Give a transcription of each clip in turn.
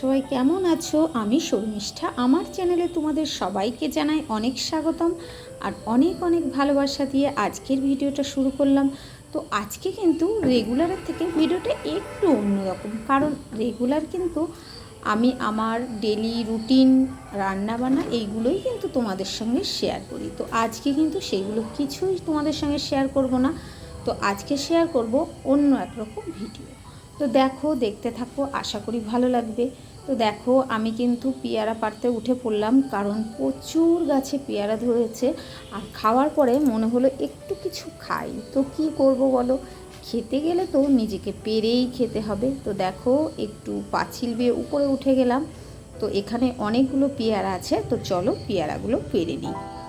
সবাই কেমন আছো? আমি শর্মিষ্ঠা। আমার চ্যানেলে তোমাদের সবাইকে জানাই অনেক স্বাগতম আর অনেক অনেক ভালোবাসা দিয়ে আজকের ভিডিওটা শুরু করলাম। তো আজকে কিন্তু রেগুলারের থেকে ভিডিওটা একটু অন্যরকম, কারণ রেগুলার কিন্তু আমি আমার ডেলি রুটিন, রান্নাবান্না এইগুলোই কিন্তু তোমাদের সঙ্গে শেয়ার করি। তো আজকে কিন্তু সেগুলো কিছুই তোমাদের সঙ্গে শেয়ার করব না। তো আজকে শেয়ার করব অন্য একরকম ভিডিও। তো দেখো, দেখতে থাকো, আশা করি ভালো লাগবে। তো দেখো, আমি কিন্তু পেয়ারা পাড়তে উঠে পড়লাম, কারণ প্রচুর গাছে পেয়ারা ধরেছে। আর খাওয়ার পরে মনে হলো একটু কিছু খাই। তো কি করব বলো? খেতে গেলে তো নিজেকে পেরেই খেতে হবে। তো দেখো, একটু পাঁচিল বেয়ে উপরে উঠে গেলাম। তো এখানে অনেকগুলো পেয়ারা আছে। তো চলো, পেয়ারাগুলো পেরে নিই।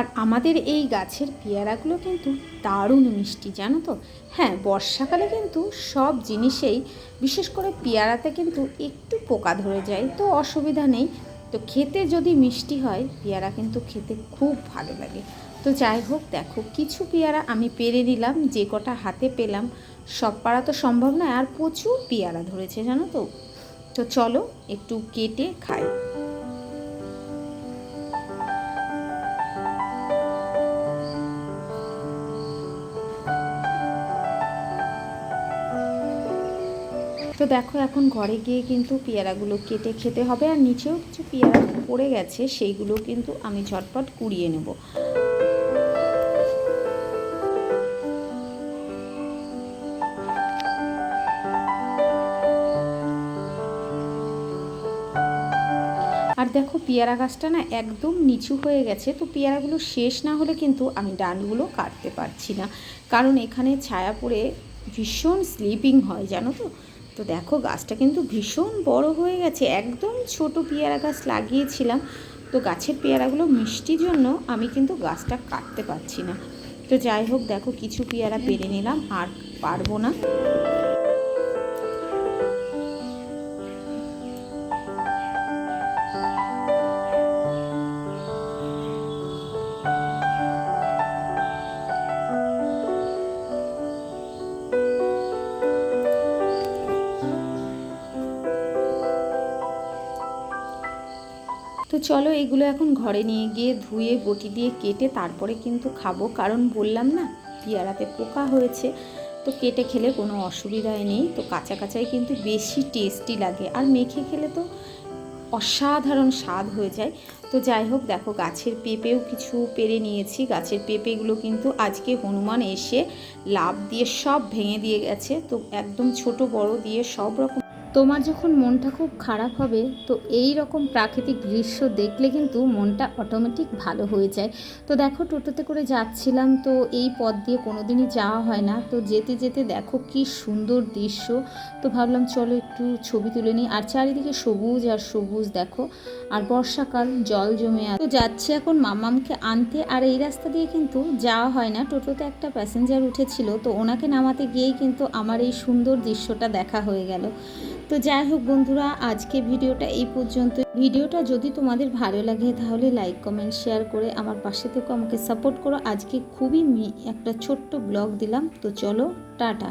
আর আমাদের এই গাছের পেয়ারাগুলো কিন্তু দারুণ মিষ্টি, জানো তো? হ্যাঁ বর্ষাকালে কিন্তু সব জিনিসেই, বিশেষ করে পেয়ারাতে কিন্তু একটু পোকা ধরে যায়, তো অসুবিধা নেই। তো খেতে যদি মিষ্টি হয়, পেয়ারা কিন্তু খেতে খুব ভালো লাগে। তো যাই হোক, দেখো, কিছু পেয়ারা আমি পেরে নিলাম, যে কটা হাতে পেলাম। সব পাড়া তো সম্ভব নয়, আর প্রচুর পেয়ারা ধরেছে, জানো তো? তো চলো, একটু কেটে খাই। তো দেখো এখন ঘরে গিয়ে কিন্তু পেয়ারাগুলো কেটে খেতে হবে, আর নিচেও কিছু পেয়ারা পড়ে গেছে, সেইগুলো কিন্তু আমি ঝটপট কুড়িয়ে নেব। আর দেখো পেয়ারা গাছটা না একদম নিচু হয়ে গেছে, তো পেয়ারাগুলো শেষ না হলে কিন্তু আমি ডানগুলো কাটতে পারছি না। কারণ এখানে ছায়া পড়ে ভীষণ স্লিপিং হয়, জানো তো? তো দেখো, গাছটা কিন্তু ভীষণ বড় হয়ে গেছে। একদম ছোট পেয়ারা গাছ লাগিয়েছিলাম। তো গাছের পেয়ারাগুলো মিষ্টির জন্য আমি কিন্তু গাছটা কাটতে পারছি না। তো যাই হোক, দেখো, কিছু পেয়ারা পেরে নিলাম, আর পারব না। তো চলো এগুলো এখন ঘরে নিয়ে গিয়ে ধুয়ে, বটি দিয়ে কেটে তারপরে কিন্তু খাব। কারণ বললাম না, পেয়ারাতে পোকা হয়েছে, তো কেটে খেলে কোনো অসুবিধাই নেই। তো কাঁচা কাঁচাই কিন্তু বেশি টেস্টি লাগে। আর মেখে খেলে তো অসাধারণ স্বাদ হয়ে যায়। তো যাই হোক, দেখো গাছের পেঁপেও কিছু পেরে নিয়েছি। গাছের পেঁপেগুলো কিন্তু আজকে হনুমান এসে লাভ দিয়ে সব ভেঙে দিয়ে গেছে। তো একদম ছোট বড় দিয়ে সব রকম তোমার যখন মনটা খুব খারাপ হবে, তো এই রকম প্রাকৃতিক দৃশ্য দেখলে কিন্তু মনটা অটোমেটিক ভালো হয়ে যায়। তো দেখো, টোটোতে করে যাচ্ছিলাম, তো এই পথ দিয়ে কোনো দিনই যাওয়া হয় না। তো যেতে যেতে দেখো কি সুন্দর দৃশ্য। তো ভাবলাম, চলো একটু ছবি তুলে নিই। আর চারিদিকে সবুজ আর সবুজ দেখো, আর বর্ষাকাল, জল জমে তো যাচ্ছে এখন মামামকে আনতে। আর এই রাস্তা দিয়ে কিন্তু যাওয়া হয় না। টোটোতে একটা প্যাসেঞ্জার উঠেছিল, তো ওনাকে নামাতে গিয়েই কিন্তু আমার এই সুন্দর দৃশ্যটা দেখা হয়ে গেল। তো যাই হোক বন্ধুরা, আজকে ভিডিওটা এই পর্যন্ত। ভিডিওটা যদি তোমাদের ভালো লাগে তাহলে লাইক কমেন্ট শেয়ার করে আমার পাশে থেকে, আমাকে সাপোর্ট করো। আজকে খুবই একটা ছোট্ট ব্লগ দিলাম। তো চলো, টাটা।